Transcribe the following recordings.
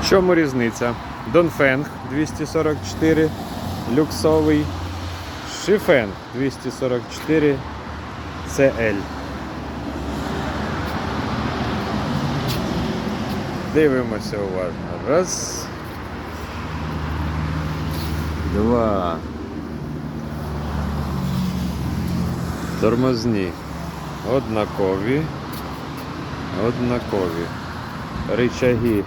В чому різниця? Донфенг 244 люксовий, Шифен 244 CL. Дивимося уважно. Раз. Два. Тормозні. Однакові. Однакові. Ричаги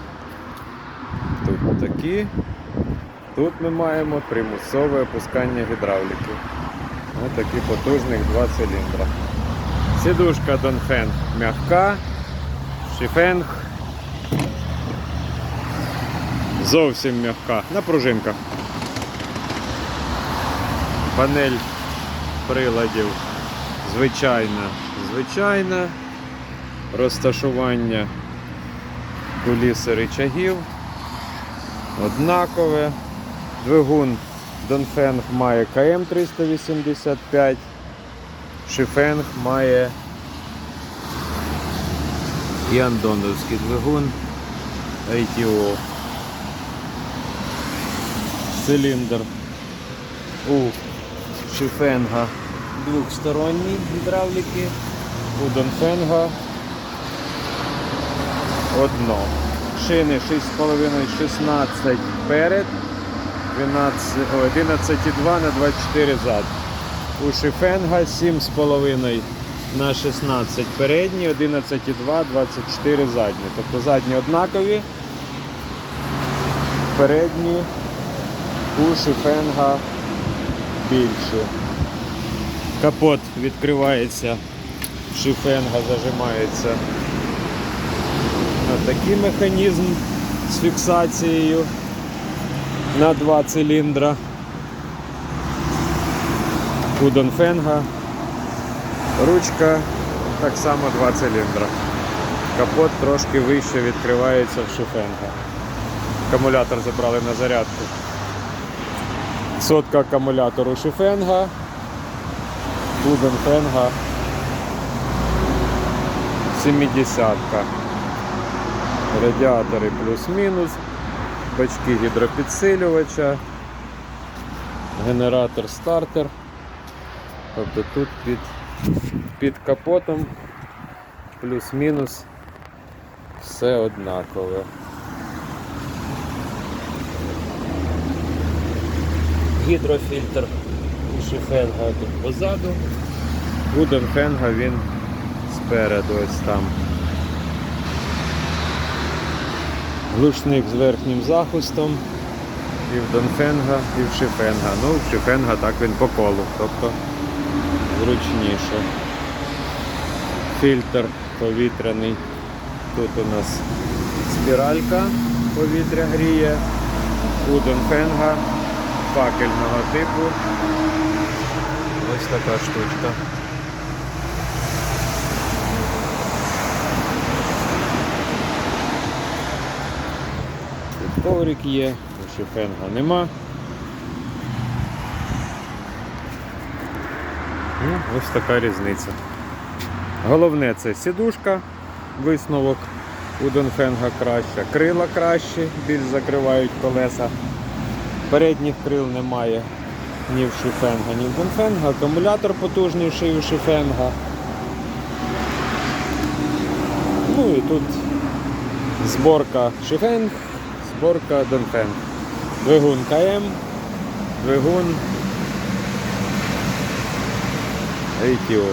такі. Тут ми маємо примусове опускання гідравліки. Ось такі потужних два циліндра. Сідушка Донфенг м'яка, шифенг зовсім м'яка, на пружинках. Панель приладів звичайна, звичайна. Розташування куліси рычагів однакове. Двигун Донфенг має КМ 385, Шифенг має Яндоновський двигун ITO. Циліндр у Шифенга двохсторонній гідравліки, у Донфенга одно. Шини 6,5-16 перед, 12, 11,2 на 24 зад. У Шифенга 7,5 на 16 передні, 11,2, 24 задні. Тобто задні однакові, передні у Шифенга більше. Капот відкривається, шифенга зажимається. Такий механізм з фіксацією на два циліндра. У Донфенга ручка так само два циліндра. Капот трошки вище відкривається в шифенга. Акумулятор забрали на зарядку. Сотка акумулятору шифенга. У Донфенга 70-ка. Радіатори плюс-мінус, бачки гідропідсилювача, генератор стартер. Тобто тут під, під капотом плюс-мінус все однакове. Гідрофільтр у шифенга тут позаду, у Денфенга він спереду ось там. Глушник з верхнім захистом і в Донфенга, і в Шифенга. Ну, в Шифенга так він по колу, тобто зручніше. Фільтр повітряний. Тут у нас спіралька повітря гріє, у Донфенга факельного типу. Ось така штучка. Коврик є, у шифенга нема. Ну, ось така різниця. Головне це сідушка, висновок у Донфенга краща, крила кращі, більш закривають колеса. Передніх крил немає ні в Шифенга, ні в Донфенга. Акумулятор потужніший у Шифенга. Ну і тут зборка Шифенг, зборка Донфенг. Двигун КМ, двигун ATO.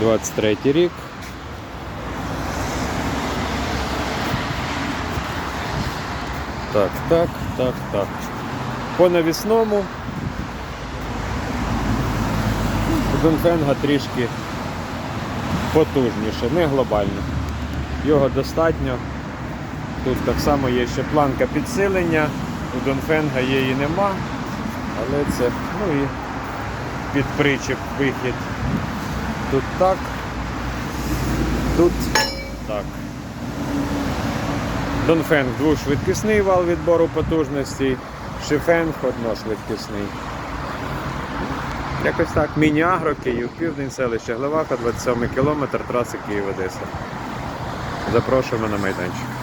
23 рік. Так, так, так, так. По навісному Донфенга трішки потужніше, не глобально. Його достатньо. Тут так само є ще планка підсилення, у Донфенга її нема, але це, ну і під причеп вихід. Тут так, тут так. Донфенг двошвидкісний вал відбору потужності, Шифенг одношвидкісний. Якось так. Міні-агро, Київ, Південь, селище Глеваха, 27 кілометр, траси Київ-Одеса. Запрошуємо на майданчик.